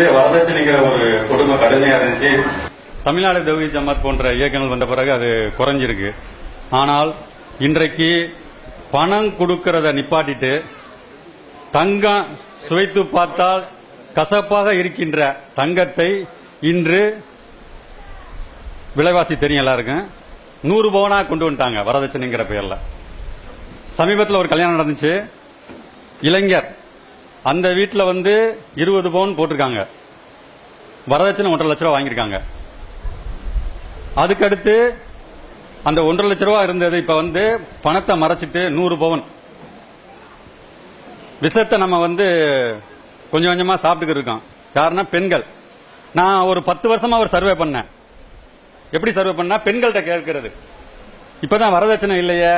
வந்து வரதட்சணைங்கிற ஒரு கொடுமை கடுமையா இருந்துச்சு. தமிழ்நாடு தௌஹி ஜமாத் போன்ற இயக்கங்கள் வந்த பிறகு அது குறைஞ்சிருக்கு. ஆனால் இன்றைக்கு பணம் கொடுக்கறத நிப்பாட்டிட்டு தங்கம் சுவைத்து பார்த்தால் கசப்பாக இருக்கின்ற தங்கத்தை இன்று விலைவாசி தெரியும் எல்லாருக்கும். நூறு பவனாக கொண்டு வந்துட்டாங்க வரதட்சணைங்கிற பெயரில். சமீபத்தில் ஒரு கல்யாணம் நடந்துச்சு. இளைஞர் அந்த வீட்டில் வந்து இருபது பவுன் போட்டிருக்காங்க. வரதட்சணை ஒன்றரை லட்ச ரூபா வாங்கியிருக்காங்க. அதுக்கடுத்து அந்த ஒன்றரை லட்ச ரூபா இருந்தது இப்போ வந்து பணத்தை மறைச்சிட்டு நூறு பவுன். விஷத்தை நம்ம வந்து கொஞ்சம் கொஞ்சமாக சாப்பிட்டுக்கிட்டு இருக்கோம். யாருன்னா பெண்கள். நான் ஒரு பத்து வருஷமாக ஒரு சர்வே பண்ணேன். எப்படி சர்வே பண்ணா பெண்கள்கிட்ட கேட்கறது. இப்பதான் வரதட்சணை இல்லையே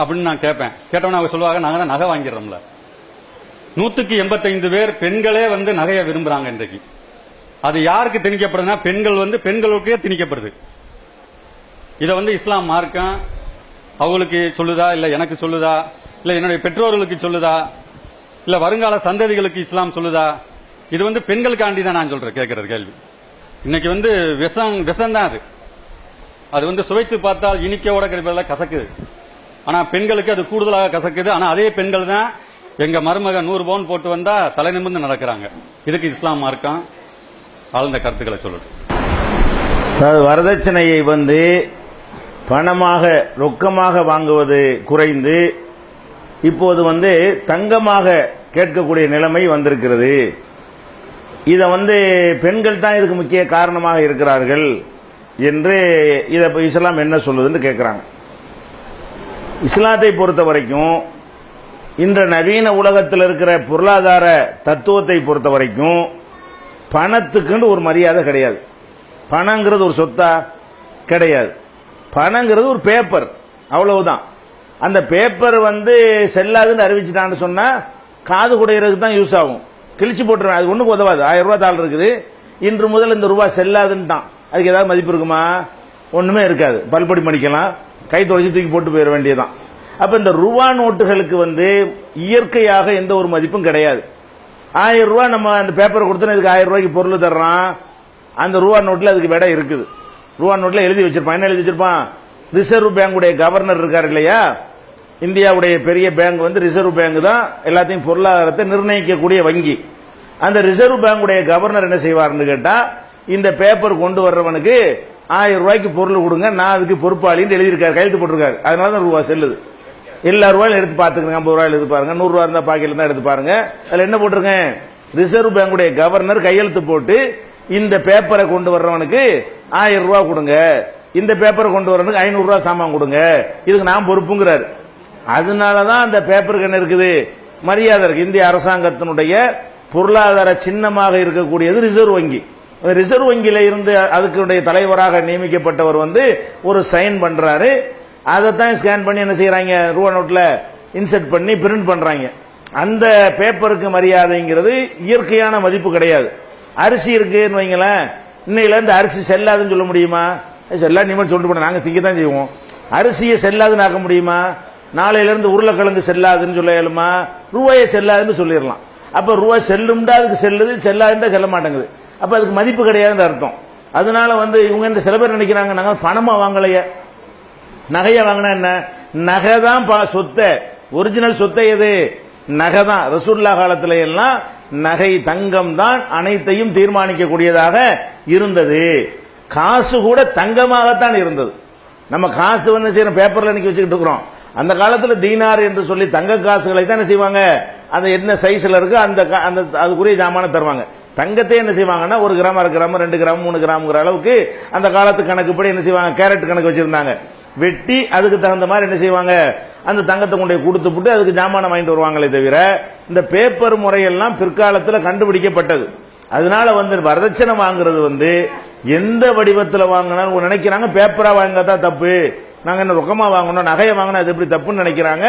அப்படின்னு நான் கேட்பேன். கேட்டவொன்னே அவங்க சொல்லுவாங்க நாங்கள் தான் நகை வாங்கிடுறோம்ல. நூற்றுக்கு எண்பத்தைந்து பேர் பெண்களே வந்து நகையை விரும்புகிறாங்க இன்றைக்கு. அது யாருக்கு திணிக்கப்படுதுன்னா பெண்கள் வந்து பெண்களுக்கே திணிக்கப்படுது. இதை வந்து இஸ்லாம் மார்க்கம் அவங்களுக்கு சொல்லுதா? இல்லை எனக்கு சொல்லுதா? இல்லை என்னுடைய பெற்றோர்களுக்கு சொல்லுதா? இல்லை வருங்கால சந்ததிகளுக்கு இஸ்லாம் சொல்லுதா? இது வந்து பெண்களுக்காண்டி தான் நான் சொல்கிறேன் கேட்குறது கேள்வி. இன்னைக்கு வந்து விஷம் விஷம் தான் அது. அது வந்து சுவைத்து பார்த்தால் இனிக்கோட கிடைப்பதில் கசக்குது. ஆனால் பெண்களுக்கு அது கூடுதலாக கசக்குது. ஆனால் அதே பெண்கள் தான் எங்க மருமக நூறு பவுன் போட்டு வந்தா தலை நிமிர்ந்து நடக்கிறாங்க. இதுக்கு இஸ்லாம் மார்க்கம் ஆழ்ந்த கருத்துக்களை சொல்லுது. அதாவது வரதட்சணையை வந்து பணமாக ரொக்கமாக வாங்குவது குறைந்து இப்போது வந்து தங்கமாக கேட்கக்கூடிய நிலைமை வந்திருக்கிறது. இதை வந்து பெண்கள் தான் இதுக்கு முக்கிய காரணமாக இருக்கிறார்கள் என்று இதை இஸ்லாம் என்ன சொல்லுதுன்னு கேட்குறாங்க இஸ்லாத்தை பொறுத்த வரைக்கும் இன்ற நவீன உலகத்தில் இருக்கிற பொருளாதார தத்துவத்தை பொறுத்த வரைக்கும் பணத்துக்குன்னு ஒரு மரியாதை கிடையாது. பணங்கிறது ஒரு சொத்தா கிடையாது. பணங்கிறது ஒரு பேப்பர் அவ்வளவுதான். அந்த பேப்பர் வந்து செல்லாதுன்னு அறிவிச்சிட்டான்னு சொன்னால் காது குடையிறதுக்கு தான் யூஸ் ஆகும். கிழிச்சு போட்டுருவேன் அது ஒன்றுக்கு உதவாது. ஆயிரம் ரூபா தாள் இருக்குது. இன்று முதல் இந்த ரூபாய் செல்லாதுன்ட்டான். அதுக்கு ஏதாவது மதிப்பு இருக்குமா? ஒன்றுமே இருக்காது. பல்படி மடிக்கலாம். கை தொலைச்சி தூக்கி போட்டு போயிட வேண்டியதுதான். அப்போ இந்த ரூபா நோட்டுகளுக்கு வந்து இயற்கையாக எந்த ஒரு மதிப்பும் கிடையாது. ஆயிரம் ரூபா நம்ம அந்த பேப்பரை கொடுத்தோன்னா இதுக்கு ஆயிரம் ரூபாய்க்கு பொருள் தர்றான். அந்த ரூபா நோட்டில் அதுக்கு விடை இருக்குது. ரூபா நோட்டில் எழுதி வச்சிருப்பான். என்ன எழுதி வச்சிருப்பான்? ரிசர்வ் பேங்குடைய கவர்னர் இருக்கார் இல்லையா? இந்தியாவுடைய பெரிய பேங்க் வந்து ரிசர்வ் பேங்க் தான் எல்லாத்தையும் பொருளாதாரத்தை நிர்ணயிக்கக்கூடிய வங்கி. அந்த ரிசர்வ் பேங்குடைய கவர்னர் என்ன செய்வார்னு கேட்டால் இந்த பேப்பர் கொண்டு வர்றவனுக்கு ஆயிரம் ரூபாய்க்கு பொருள் கொடுங்க நான் அதுக்கு பொறுப்பாளின்னு எழுதியிருக்காரு கையெழுத்து போட்டிருக்காரு. அதனால தான் ரூபா செல்லுது. எல்லா ரூபாயும் எடுத்து பார்த்துக்கங்க ஐம்பது ரூபாயில் எடுத்து பாருங்க. நூறு ரூபா இருந்தா பாக்கெட்ல தான் எடுத்து பாருங்க. அதுல என்ன போட்டிருக்கேன்? ரிசர்வ் பேங்குடைய கவர்னர் கையெழுத்து போட்டு இந்த பேப்பரை கொண்டு வர்றவனுக்கு ஆயிரம் ரூபாய் கொடுங்க. இந்த பேப்பரை கொண்டு வர்றவனுக்கு ஐநூறு ரூபாய் சாமான் கொடுங்க. இதுக்கு நான் பொறுப்புங்கிறார். அதனாலதான் அந்த பேப்பருக்கு என்ன இருக்குது? மரியாதை இருக்கு. இந்திய அரசாங்கத்தினுடைய பொருளாதார சின்னமாக இருக்கக்கூடியது ரிசர்வ் வங்கி. ரிசர்வ் வங்கியில இருந்து அதுக்குடைய தலைவராக நியமிக்கப்பட்டவர் வந்து ஒரு சைன் பண்றாரு. அதைத்தான் ஸ்கேன் பண்ணி என்ன செய்கிறாங்க ரூபா நோட்டில் இன்செர்ட் பண்ணி பிரிண்ட் பண்ணுறாங்க அந்த பேப்பருக்கு மரியாதைங்கிறது இயற்கையான மதிப்பு கிடையாது. அரிசி இருக்குன்னு வைங்களேன். இன்னையிலேருந்து அரிசி செல்லாதுன்னு சொல்ல முடியுமா? செல்லா நிமிடம் சொல்லிட்டு போன நாங்கள் திங்க தான் செய்வோம். அரிசியை செல்லாதுன்னு ஆக்க முடியுமா? நாளையிலேருந்து உருளைக்கிழங்கு செல்லாதுன்னு சொல்ல இயலுமா? ரூபாயை செல்லாதுன்னு சொல்லிடலாம். அப்போ ரூபாய் செல்லும்டா அதுக்கு செல்லுது செல்லாதுண்டா செல்ல மாட்டேங்குது. அப்போ அதுக்கு மதிப்பு கிடையாதுன்னு அர்த்தம். அதனால வந்து இவங்க இந்த சில பேர் நினைக்கிறாங்க நாங்கள் பணமாக வாங்கலையே. நகையை வாங்கினா என்ன? நகை தான் சொத்தை. ஒரிஜினல் சொத்தை எது? நகை தான். ரசூல்லா காலத்தில் எல்லாம் நகை தங்கம் தான் அனைத்தையும் தீர்மானிக்கக்கூடியதாக இருந்தது. காசு கூட தங்கமாகத்தான் இருந்தது. நம்ம காசு வந்து செய்யறோம் பேப்பர்ல இன்னைக்கு வச்சுக்கிட்டு இருக்கிறோம். அந்த காலத்தில் தீனார் என்று சொல்லி தங்க காசுகளை தான் என்ன செய்வாங்க? அந்த என்ன சைஸில் இருக்கோ அந்த கா- அந்த அதுக்குரிய ஜாமான தருவாங்க. தங்கத்தை என்ன செய்வாங்கன்னா ஒரு கிராம் அரை கிராம் ரெண்டு கிராம் மூணு கிராம்ங்கிற அளவுக்கு அந்த காலத்து கணக்குப்படி என்ன செய்வாங்க? கேரட் கணக்கு வச்சுருந்தாங்க. வெட்டி அதுக்கு தகுந்த மாதிரி என்ன செய்வாங்க? அந்த தங்கத்தை கொண்டு கொடுத்து விட்டு அதுக்கு ஜாமானம் வாங்கிட்டு வருவாங்களே தவிர இந்த பேப்பர் முறையெல்லாம் பிற்காலத்தில் கண்டுபிடிக்கப்பட்டது. அதனால வந்து வரதட்சணை வாங்குறது வந்து எந்த வடிவத்தில் வாங்கினாலும் நினைக்கிறாங்க பேப்பரா வாங்கதான் தப்பு. நாங்க என்ன ரொக்கமா வாங்கணும் நகையை வாங்கினா அது எப்படி தப்புன்னு நினைக்கிறாங்க.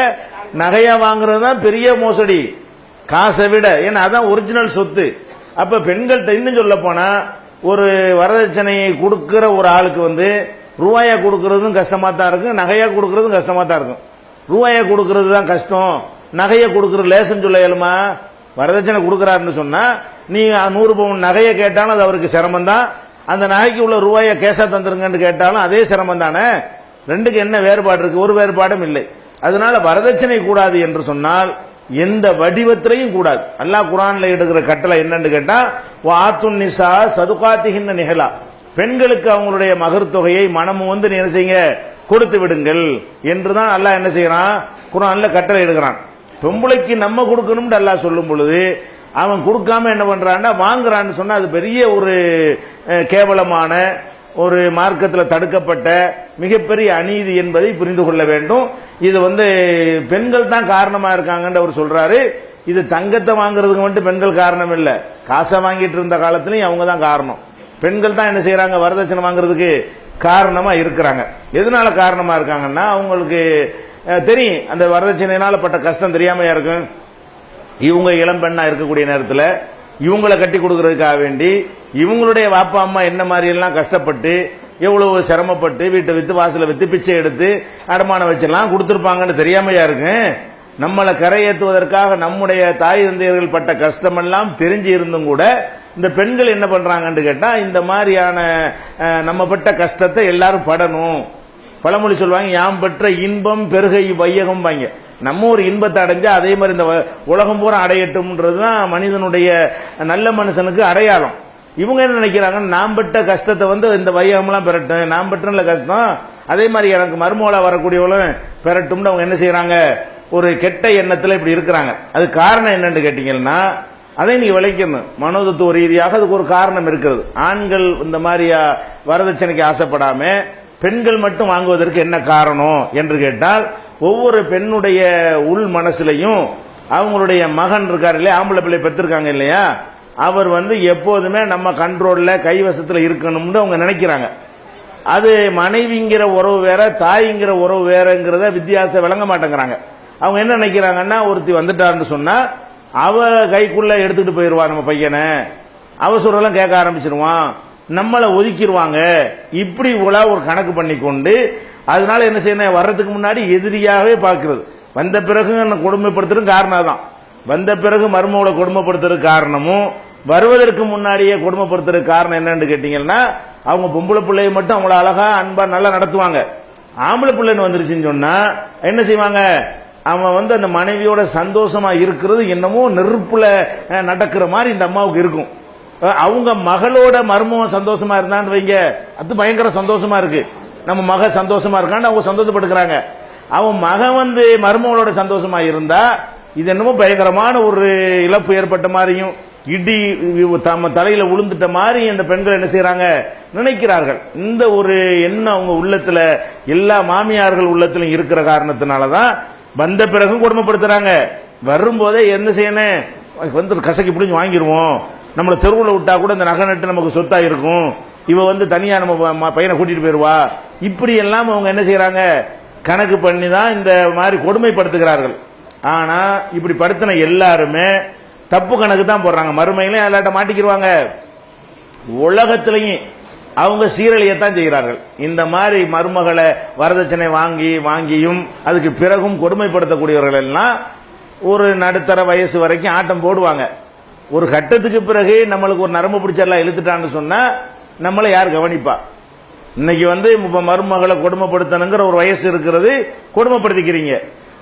நகையா வாங்குறது தான் பெரிய மோசடி. காசை விட ஏன்னா அதான் ஒரிஜினல் சொத்து. அப்ப பெண்கள்கிட்ட இன்னும் சொல்ல போனா ஒரு வரதட்சணையை கொடுக்கிற ஒரு ஆளுக்கு வந்து ரூபாயை கொடுக்கறதும் கஷ்டமாக தான் இருக்கும் நகையாக கொடுக்கறதும் கஷ்டமாக தான் இருக்கும். ரூபாயை கொடுக்கறது தான் கஷ்டம். நகையை கொடுக்கறது லேசன் சொல்ல இயலுமா? வரதட்சணை கொடுக்குறாருன்னு சொன்னால் நீ நூறு பவுன் நகையை கேட்டாலும் அது அவருக்கு சிரமம் தான் அந்த நகைக்கு உள்ள ரூபாயை கேஷாக தந்துருங்கன்னு கேட்டாலும் அதே சிரமம் தானே ரெண்டுக்கு என்ன வேறுபாடு இருக்குது ஒரு வேறுபாடும் இல்லை. அதனால வரதட்சணை கூடாது என்று சொன்னால் எந்த வடிவத்திலையும் கூடாது. அல்லாஹ் குரான்ல எடுக்கிற கட்டளை என்னன்னு கேட்டா வாத்துன் நிசா சதுகாத்திகின்ன நிகழா பெண்களுக்கு அவங்களுடைய மகர் தொகையை மனமும் வந்து நீ என்ன செய்யுங்க? கொடுத்து விடுங்கள். என்றுதான் அல்லாஹ் என்ன செய்யறான் குரான்ல கட்டளை எடுக்கிறான் பொம்பளைக்கு நம்ம கொடுக்கணும்னு அல்லாஹ் சொல்லும் பொழுது அவன் கொடுக்காம என்ன பண்றான்னா வாங்குறான்னு சொன்னா அது பெரிய ஒரு கேவலமான ஒரு மார்க்கத்தில் தடுக்கப்பட்ட மிகப்பெரிய அநீதி என்பதை புரிந்து கொள்ள வேண்டும். இது வந்து பெண்கள் தான் காரணமாக இருக்காங்கன்னு அவர் சொல்கிறாரு இது தங்கத்தை வாங்குறதுக்கு மட்டும் பெண்கள் காரணம் இல்லை. காசை வாங்கிட்டு இருந்த காலத்துலையும் அவங்க தான் காரணம். பெண்கள் தான் என்ன செய்யறாங்க வரதட்சணை வாங்குறதுக்கு காரணமா இருக்கிறாங்க. எதனால காரணமா இருக்காங்கன்னா அவங்களுக்கு தெரியும். அந்த வரதட்சணையினால பட்ட கஷ்டம் தெரியாமையா இருக்கும். இவங்க இளம் பெண்ணா இருக்கக்கூடிய நேரத்தில் இவங்களை கட்டி கொடுக்கறதுக்காக வேண்டி இவங்களுடைய வாப்பா அம்மா என்ன மாதிரி எல்லாம் கஷ்டப்பட்டு எவ்வளவு சிரமப்பட்டு வீட்டை வித்து வாசல வித்து பிச்சை எடுத்து அடமானம் வச்செல்லாம் கொடுத்துருப்பாங்கன்னு தெரியாமையா இருக்கு நம்மளை கரையேற்றுவதற்காக நம்முடைய தாய் தந்தையர்கள் பட்ட கஷ்டமெல்லாம் தெரிஞ்சு இருந்தும் கூட இந்த பெண்கள் என்ன பண்ணுறாங்கன்னு கேட்டால் இந்த மாதிரியான நம்ம பட்ட கஷ்டத்தை எல்லாரும் படணும். பழமொழி சொல்லுவாங்க யாம் பெற்ற இன்பம் பெருகை வையகம் வாங்க நம்ம ஒரு இன்பத்தை அடைஞ்சா அதே மாதிரி இந்த வ- உலகம் பூரா அடையட்டும்ன்றது தான் மனிதனுடைய நல்ல மனுஷனுக்கு அடையாளம். இவங்க என்ன நினைக்கிறாங்க? நாம் பட்ட கஷ்டத்தை வந்து இந்த வையகம்லாம் பெறட்டும் நாம் பெற்றல கஷ்டம். அதே மாதிரி எனக்கு மருமோளா வரக்கூடியவளும் பெறட்டும்னு அவங்க என்ன செய்யறாங்க? ஒரு கெட்ட எண்ணத்தில் இப்படி இருக்கிறாங்க. அது காரணம் என்னன்னு கேட்டீங்கன்னா அதை நீ விளைக்கணும். மனோதத்துவ ரீதியாக அதுக்கு ஒரு காரணம் இருக்கிறது. ஆண்கள் இந்த மாதிரி வரதட்சணைக்கு ஆசைப்படாம பெண்கள் மட்டும் வாங்குவதற்கு என்ன காரணம் என்று கேட்டால் ஒவ்வொரு பெண்ணுடைய உள் மனசுலையும் அவங்களுடைய மகன் இருக்காரு இல்லையா? ஆம்பளை பிள்ளை பெற்றிருக்காங்க இல்லையா? அவர் வந்து எப்போதுமே நம்ம கண்ட்ரோலில் கைவசத்தில் இருக்கணும்னு அவங்க நினைக்கிறாங்க. அது மனைவிங்கிற உறவு வேற தாய்ங்கிற உறவு வேறங்கிறத வித்தியாசம் விளங்க மாட்டேங்கிறாங்க. அவங்க என்ன நினைக்கிறாங்கன்னா ஒருத்தி வந்துட்டாருன்னு சொன்னால் அவ கைக்குள்ள எடுத்துக்கிட்டு போயிடுவா நம்ம பையனை. அவசரம் கேட்க ஆரம்பிச்சிருவான். நம்மளை ஒதுக்கிடுவாங்க இப்படி உலா ஒரு கணக்கு பண்ணி கொண்டு அதனால என்ன செய்யணும்? வர்றதுக்கு முன்னாடி எதிரியாகவே பார்க்கறது. வந்த பிறகு என்னை கொடுமைப்படுத்துறது காரணம் தான் வந்த பிறகு மருமகளை கொடுமைப்படுத்துறதுக்கு காரணமும் வருவதற்கு முன்னாடியே கொடுமைப்படுத்துறதுக்கு காரணம் என்னன்னு கேட்டீங்கன்னா அவங்க பொம்பளை பிள்ளைய மட்டும் அவங்கள அழகா அன்பா நல்லா நடத்துவாங்க. ஆம்பளை பிள்ளைன்னு வந்துருச்சுன்னு சொன்னா என்ன செய்வாங்க? அவன் வந்து அந்த மனைவியோட சந்தோஷமா இருக்கிறது என்னமோ நெருப்புல நடக்கிற மாதிரி இந்த அம்மாவுக்கு இருக்கும். அவங்க மகளோட மர்மம் சந்தோஷமா இருந்தான்னு வைங்க. அது பயங்கர சந்தோஷமா இருக்கு. நம்ம மக சந்தோஷமா இருக்கான்னு அவங்க சந்தோஷப்படுக்கிறாங்க அவன் மகன் வந்து மருமகளோட சந்தோஷமா இருந்தா இது என்னமோ பயங்கரமான ஒரு இழப்பு ஏற்பட்ட மாதிரியும் இடி தம்ம தலையில விழுந்துட்ட மாதிரி அந்த பெண்கள் என்ன செய்யறாங்க நினைக்கிறார்கள். இந்த ஒரு எண்ணம் அவங்க உள்ளத்துல எல்லா மாமியார்கள் உள்ளத்திலும் இருக்கிற காரணத்தினால தான் வந்த பிறகும் கொடுமைப்படுத்துறாங்க. வரும்போதே என்ன செய்யணும்? வந்து கசக்கி பிடிஞ்சு வாங்கிடுவோம் நம்மளை தெருவில் விட்டா கூட இந்த நகை நட்டு நமக்கு சொத்தா இருக்கும். இவ வந்து தனியா நம்ம ம- பையனை கூட்டிட்டு போயிருவா. இப்படி எல்லாம் அவங்க என்ன செய்யறாங்க கணக்கு பண்ணி தான் இந்த மாதிரி கொடுமைப்படுத்துகிறார்கள். ஆனா இப்படி படுத்தின எல்லாருமே தப்பு கணக்கு தான் போடுறாங்க. மறுமையிலும் எல்லாட்ட மாட்டிக்கிடுவாங்க உலகத்திலையும் அவங்க சீரழியத்தான் செய்கிறார்கள். இந்த மாதிரி மருமகளை வரதட்சணை வாங்கி வாங்கியும் அதுக்கு பிறகும் கொடுமைப்படுத்தக்கூடியவர்கள் எல்லாம் ஒரு நடுத்தர வயசு வரைக்கும் ஆட்டம் போடுவாங்க. ஒரு கட்டத்துக்கு பிறகு நம்மளுக்கு ஒரு நரம்பு பிடிச்செல்லாம் இழுத்துட்டான்னு சொன்னால் நம்மளை யார் கவனிப்பா? இன்னைக்கு வந்து மருமகளை கொடுமைப்படுத்தணுங்கிற ஒரு வயசு இருக்கிறது கொடுமைப்படுத்திக்கிறீங்க.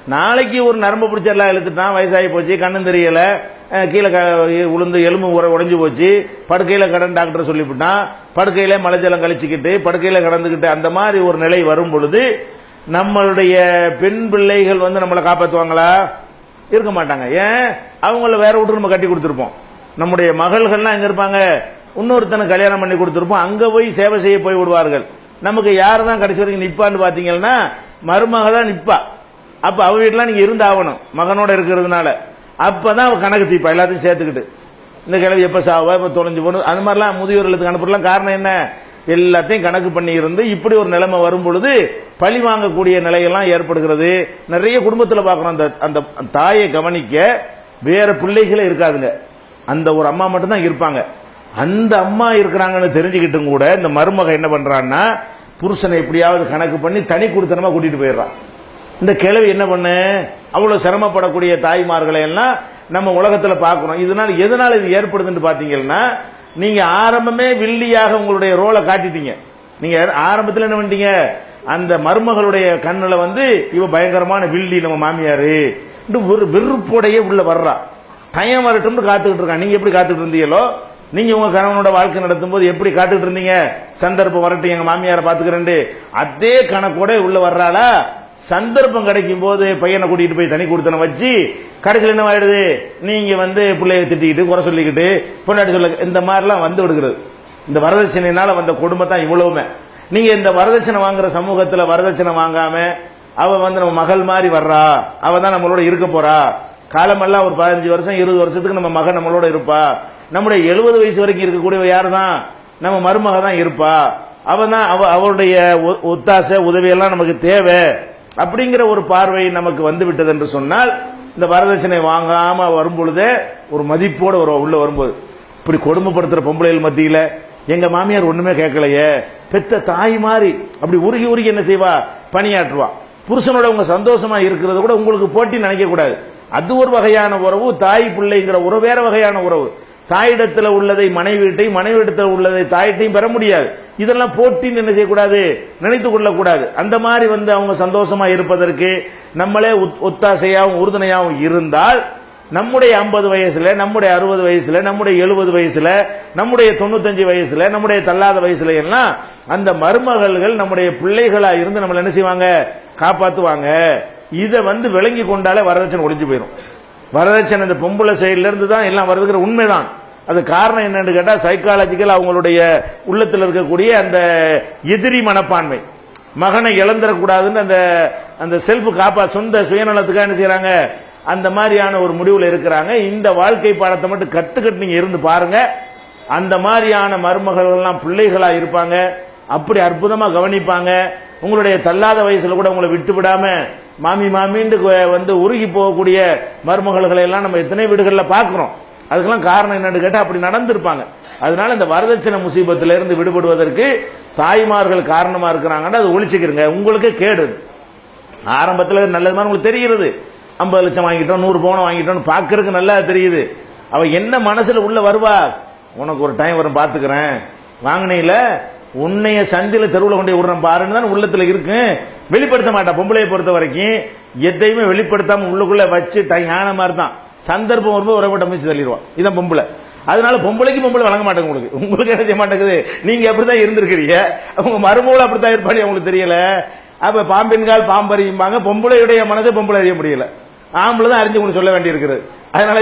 நாளைக்கு ஒரு நரம்பு பிடிச்செல்லாம் இழுத்துட்டான் வயசாகி போச்சு கண்ணும் தெரியல கீழே க- உளுந்து எலும்பு உர உடஞ்சி போச்சு படுக்கையில் கடன் டாக்டர் சொல்லிவிட்டான் படுக்கையில் மலைஜலம் கழிச்சுக்கிட்டு படுக்கையில் கடந்துக்கிட்டு அந்த மாதிரி ஒரு நிலை வரும் பொழுது நம்மளுடைய பெண் பிள்ளைகள் வந்து நம்மளை காப்பாற்றுவாங்களா இருக்க மாட்டாங்க. ஏன்? அவங்கள வேற விட்டு நம்ம கட்டி கொடுத்துருப்போம். நம்முடைய மகள்கள்லாம் எங்கே இருப்பாங்க? இன்னொருத்தனை கல்யாணம் பண்ணி கொடுத்துருப்போம். அங்கே போய் சேவை செய்ய போய் விடுவார்கள். நமக்கு யார் தான் கடைசி வரைக்கும் நிற்பான்னு பார்த்தீங்கன்னா மருமக தான் நிற்பா அப்ப அவ வீட்டுல நீங்க இருந்தாகணும் மகனோட இருக்கிறதுனால. அப்பதான் அவ கணக்கு தீப்பா எல்லாத்தையும் சேர்த்துக்கிட்டு. இந்த கிழவி எப்ப சாவா இப்ப தொலைஞ்சு போகணும் அது மாதிரிலாம் முதியோர் இல்லத்துக்கு அனுப்புறதுலாம் காரணம் என்ன? எல்லாத்தையும் கணக்கு பண்ணி இருந்து இப்படி ஒரு நிலைமை வரும் பொழுது பழி வாங்கக்கூடிய நிலையெல்லாம் ஏற்படுகிறது. நிறைய குடும்பத்தில் பார்க்குறோம் அந்த அந்த தாயை கவனிக்க வேற பிள்ளைகளே இருக்காதுங்க. அந்த ஒரு அம்மா மட்டும்தான் இருப்பாங்க. அந்த அம்மா இருக்கிறாங்கன்னு தெரிஞ்சுக்கிட்டும் கூட இந்த மருமக என்ன பண்றான்னா புருஷனை எப்படியாவது கணக்கு பண்ணி தனி கொடுத்தனமா கூட்டிட்டு போயிடுறான் இந்த கிழவி என்ன பண்ணு? அவ்வளோ சிரமப்படக்கூடிய தாய்மார்களை எல்லாம் நம்ம உலகத்தில் பார்க்குறோம் இதனால் எதனால் இது ஏற்படுதுன்னு பார்த்தீங்கன்னா நீங்கள் ஆரம்பமே வில்லியாக உங்களுடைய ரோலை காட்டிட்டீங்க. நீங்கள் ஆரம்பத்தில் என்ன பண்ணிட்டீங்க? அந்த மருமகளுடைய கண்ணில் வந்து இவ பயங்கரமான வில்லி நம்ம மாமியார். ஒரு வெறுப்போடையே உள்ள வர்றா. டயம் வரட்டும்னு காத்துக்கிட்டு இருக்கான். நீங்கள் எப்படி காத்துக்கிட்டு இருந்தீங்களோ? நீங்கள் உங்கள் கணவனோட வாழ்க்கை நடத்தும் போது எப்படி காத்துக்கிட்டு இருந்தீங்க? சந்தர்ப்பம் வரட்டும் எங்கள் மாமியாரை பாத்துக்கிறேன் அதே கணக்கோட உள்ள வர்றாளா? சந்தர்ப்பம் கிடைக்கும் போது பையனை கூட்டிகிட்டு போய் தனி கொடுத்தன வச்சு கடைசியில் என்ன ஆயிடுது? நீங்கள் வந்து பிள்ளைய திட்டிக்கிட்டு குறை சொல்லிக்கிட்டு பொண்டாட்டி சொல்ல இந்த மாதிரிலாம் வந்து விடுகிறது. இந்த வரதட்சணையினால் வந்த குடும்பம் தான் இவ்வளவுமே. நீங்கள் இந்த வரதட்சணை வாங்குற சமூகத்தில் வரதட்சணை வாங்காமல் அவள் வந்து நம்ம மகள் மாதிரி வர்றா? அவள் தான் நம்மளோட இருக்க போகிறா காலமெல்லாம் ஒரு பதினஞ்சு வருஷம் இருபது வருஷத்துக்கு நம்ம மகன் நம்மளோட இருப்பா? நம்முடைய எழுபது வயசு வரைக்கும் இருக்கக்கூடிய யார் தான் நம்ம மருமக தான் இருப்பா. அவன் தான் அவ அவருடைய ஒ- ஒத்தாசை உதவியெல்லாம் நமக்கு தேவை. அப்படிங்கிற ஒரு பார்வை நமக்கு வந்து விட்டது என்று சொன்னால் இந்த வரதட்சணை வாங்காம வரும் பொழுதே ஒரு மதிப்போடு வரும் உள்ள வரும்போது. இப்படி கொடுமைப்படுத்துற பொம்பளைகள் மத்தியில் எங்க மாமியார் ஒண்ணுமே கேட்கலையே. பெத்த தாய் மாதிரி அப்படி உருகி உருகி என்ன செய்வா? பணியாற்றுவா. புருஷனோட உங்க சந்தோஷமா இருக்கிறது கூட உங்களுக்கு போட்டி நினைக்க கூடாது. அது ஒரு வகையான உறவு தாய் பிள்ளைங்கிற உறவு வேற வகையான உறவு. தாயிடத்தில் உள்ளதை மனைவிட்டையும் மனைவியிடத்தில் உள்ளதை தாயிட்டையும் பெற முடியாது. இதெல்லாம் போட்டின்னு என்ன செய்யக்கூடாது நினைத்து கொள்ளக்கூடாது. அந்த மாதிரி வந்து அவங்க சந்தோஷமா இருப்பதற்கு நம்மளே ஒத்தாசையாகவும் உறுதுணையாகவும் இருந்தால் நம்முடைய ஐம்பது வயசுல நம்முடைய அறுபது வயசுல நம்முடைய எழுபது வயசுல நம்முடைய தொண்ணூத்தஞ்சு வயசுல நம்முடைய தள்ளாத வயசுல எல்லாம் அந்த மருமகள்கள் நம்முடைய பிள்ளைகளா இருந்து நம்மளை என்ன செய்வாங்க? காப்பாத்துவாங்க. இதை வந்து விளங்கி கொண்டாலே வரதட்சணை ஒழிஞ்சு போயிடும் வரதட்சணை இந்த பொம்பளை சைட்லேருந்து தான் எல்லாம் வருதுங்கிற உண்மைதான். அது காரணம் என்னன்னு கேட்டால் சைக்காலஜிக்கல் அவங்களுடைய உள்ளத்தில் இருக்கக்கூடிய அந்த எதிரி மனப்பான்மை. மகனை இழந்துடக்கூடாதுன்னு அந்த அந்த செல்ஃப் காப்பா சொந்த சுயநலத்துக்காக என்ன செய்கிறாங்க அந்த மாதிரியான ஒரு முடிவில் இருக்கிறாங்க. இந்த வாழ்க்கை பாடத்தை மட்டும் கற்றுக்கிட்டு நீங்கள் இருந்து பாருங்க. அந்த மாதிரியான மருமகள்லாம் பிள்ளைகளாக இருப்பாங்க. அப்படி அற்புதமாக கவனிப்பாங்க. உங்களுடைய தள்ளாத வயசில் கூட உங்களை விட்டு விடாமல் மாமி மாமின்னு வந்து உருகி போகக்கூடிய மருமகள்களை எல்லாம் நம்ம எத்தனை வீடுகளில் பார்க்குறோம் அதுக்கெல்லாம் காரணம் என்னன்னு கேட்டால் அப்படி நடந்திருப்பாங்க. அதனால இந்த வரதட்சணை முசீபத்திலிருந்து விடுபடுவதற்கு தாய்மார்கள் காரணமாக இருக்கிறாங்கன்னா அதை ஒழிச்சுக்கிறங்க. உங்களுக்கு கேடு. ஆரம்பத்தில் நல்லது மாதிரி உங்களுக்கு தெரிகிறது. ஐம்பது லட்சம் வாங்கிட்டோம் நூறு பவுன் வாங்கிட்டோம்னு பார்க்கறதுக்கு நல்லா தெரியுது. அவள் என்ன மனசில் உள்ள வருவா? உனக்கு ஒரு டைம் வரும் பார்த்துக்கிறேன் வாங்கினீல? உன்னைய சந்தில தெருவில் கொண்டு விடுறேன் பாருன்னு தான் உள்ளத்தில் இருக்கு. வெளிப்படுத்த மாட்டா பொம்பளையை பொறுத்த வரைக்கும். எதையுமே வெளிப்படுத்தாம உள்ளுக்குள்ள வச்சு டயான மாதிரி தான் சந்தர்ப்பம் வரும்போது உறவிட்ட மிச்சு தள்ளிடுவான் இதான் பொம்பளை. அதனால பொம்பளைக்கு பொம்பளை வழங்க மாட்டேங்க உங்களுக்கு. உங்களுக்கு என்ன செய்ய மாட்டேங்குது? நீங்க அப்படித்தான் இருந்திருக்கிறீங்க. உங்க மருமகள் அப்படித்தான் இருப்பாடி உங்களுக்கு தெரியல. அப்ப பாம்பின்கால் பாம்பறியும்பாங்க. பொம்பளையுடைய மனசை பொம்பளை அறிய முடியல. ஆம்பளை தான் அறிஞ்சு உங்களுக்கு சொல்ல வேண்டியிருக்கிறது அதனால